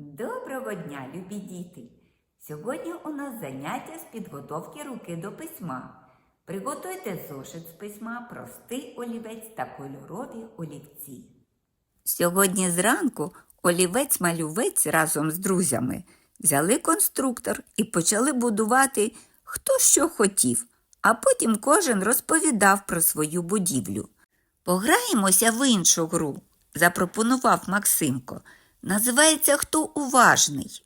Доброго дня, любі діти! Сьогодні у нас заняття з підготовки руки до письма. Приготуйте зошит з письма, простий олівець та кольорові олівці. Сьогодні зранку олівець-малювець разом з друзями взяли конструктор і почали будувати хто що хотів, а потім кожен розповідав про свою будівлю. Пограємося в іншу гру, запропонував Максимко. Називається Хто уважний.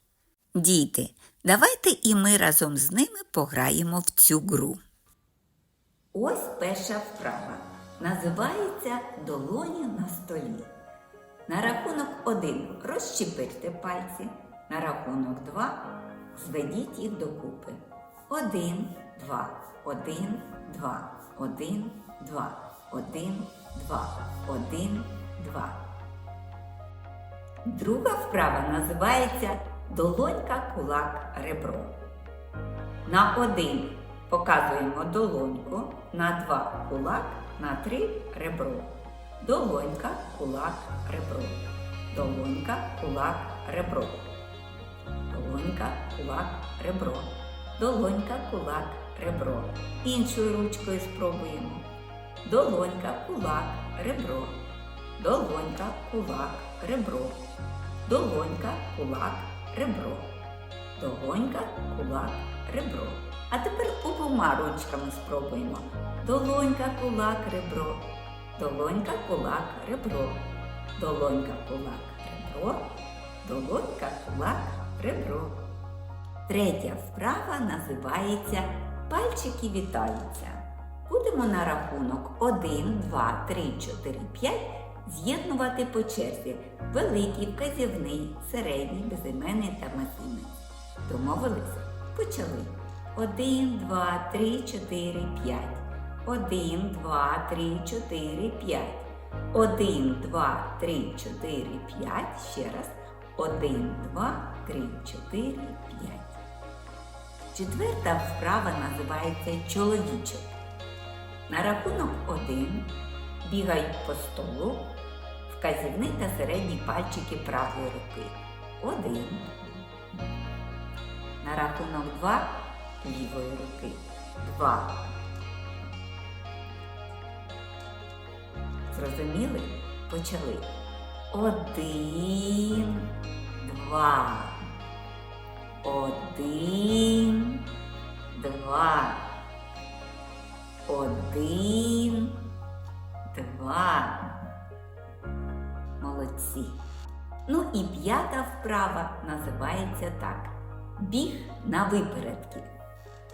Діти, давайте і ми разом з ними пограємо в цю гру. Ось перша вправа. Називається Долоні на столі. На рахунок один розщепирте пальці. На рахунок два зведіть їх докупи. Один, два, один, два, один, два, один, два, один, два. Друга вправа називається долонька, кулак, ребро. На один показуємо долоньку, на два кулак, на три ребро. Долонька, кулак, ребро. Долонька, кулак, ребро. Долонька, кулак, ребро. Долонька, кулак, ребро. Іншою ручкою спробуємо. Долонька, кулак, ребро. Долонька, кулак, ребро. Долонька, кулак, ребро. Долонька, кулак, ребро. А тепер обома ручками спробуємо. Долонька, кулак, ребро. Долонька, кулак, ребро. Долонька, кулак, ребро. Долонька, кулак, ребро. Третя вправа називається Пальчики вітаються. Будемо на рахунок 1, 2, 3, 4, 5 з'єднувати по черзі великий, вказівний, середній, безіменний та масивний. Домовилися? Почали. 1, 2, 3, 4, 5. 1, 2, 3, 4, 5. 1, 2, 3, 4, 5. Ще раз. 1, 2, 3, 4, 5. Четверта вправа називається чоловічок. На рахунок 1 бігають по столу вказівний та середній пальчики правої руки. Один. На рахунок 2 лівої руки. Два. Зрозуміли? Почали. Один, два. Один, два. Один, і п'ята вправа називається так. Біг на випередки.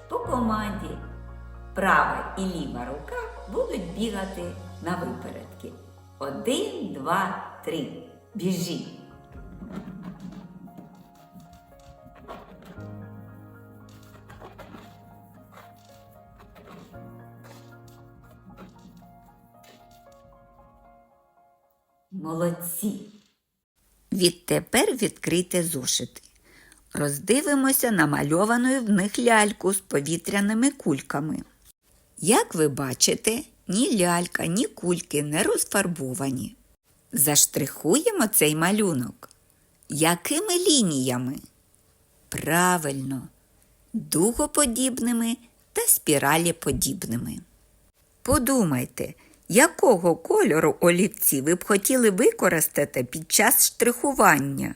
По команді права і ліва рука будуть бігати на випередки. Один, два, три. Біжи. Молодці. Відтепер відкрийте зошити. Роздивимося намальовану в них ляльку з повітряними кульками. Як ви бачите, ні лялька, ні кульки не розфарбовані. Заштрихуємо цей малюнок. Якими лініями? Правильно, дугоподібними та спіраліподібними. Подумайте, якого кольору олівці ви б хотіли використати під час штрихування?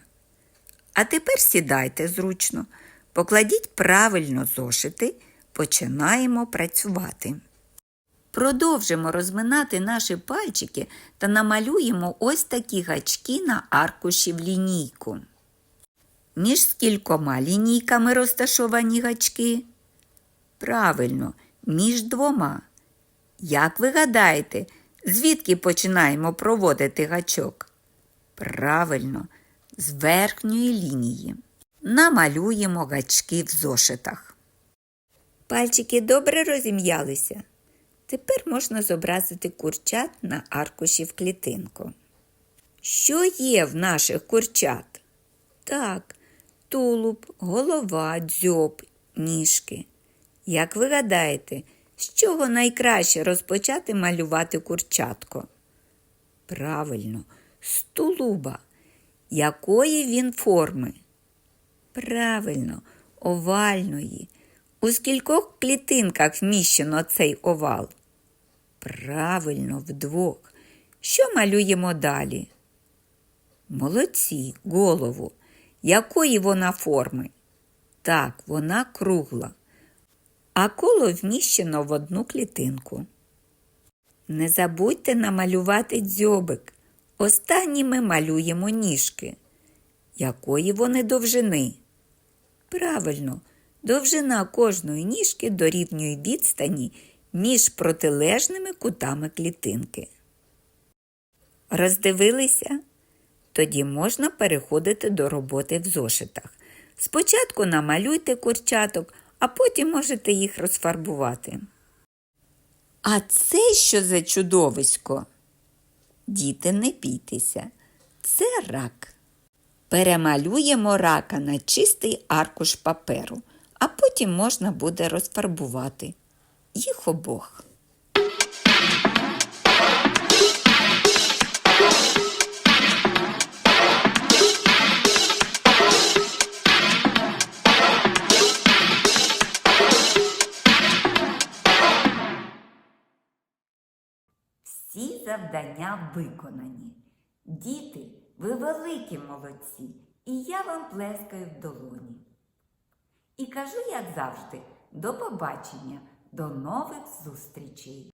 А тепер сідайте зручно, покладіть правильно зошити, починаємо працювати. Продовжимо розминати наші пальчики та намалюємо ось такі гачки на аркуші в лінійку. Між скількома лінійками розташовані гачки? Правильно, між двома. Як ви гадаєте, звідки починаємо проводити гачок? Правильно, з верхньої лінії. Намалюємо гачки в зошитах. Пальчики добре розім'ялися. Тепер можна зобразити курчат на аркуші в клітинку. Що є в наших курчат? Так, тулуб, голова, дзьоб, ніжки. Як ви гадаєте, з чого найкраще розпочати малювати курчатко? Правильно, з тулуба. Якої він форми? Правильно, овальної. У скількох клітинках вміщено цей овал? Правильно, вдвох. Що малюємо далі? Молодці, голову. Якої вона форми? Так, вона кругла. А коло вміщено в одну клітинку. Не забудьте намалювати дзьобик. Останніми малюємо ніжки. Якої вони довжини? Правильно, довжина кожної ніжки дорівнює відстані між протилежними кутами клітинки. Роздивилися? Тоді можна переходити до роботи в зошитах. Спочатку намалюйте курчаток, а потім можете їх розфарбувати. А це що за чудовисько? Діти, не бійтеся, це рак. Перемалюємо рака на чистий аркуш паперу, а потім можна буде розфарбувати їх обох. Завдання виконані. Діти, ви великі молодці, і я вам плескаю в долоні. І кажу, як завжди, до побачення, до нових зустрічей!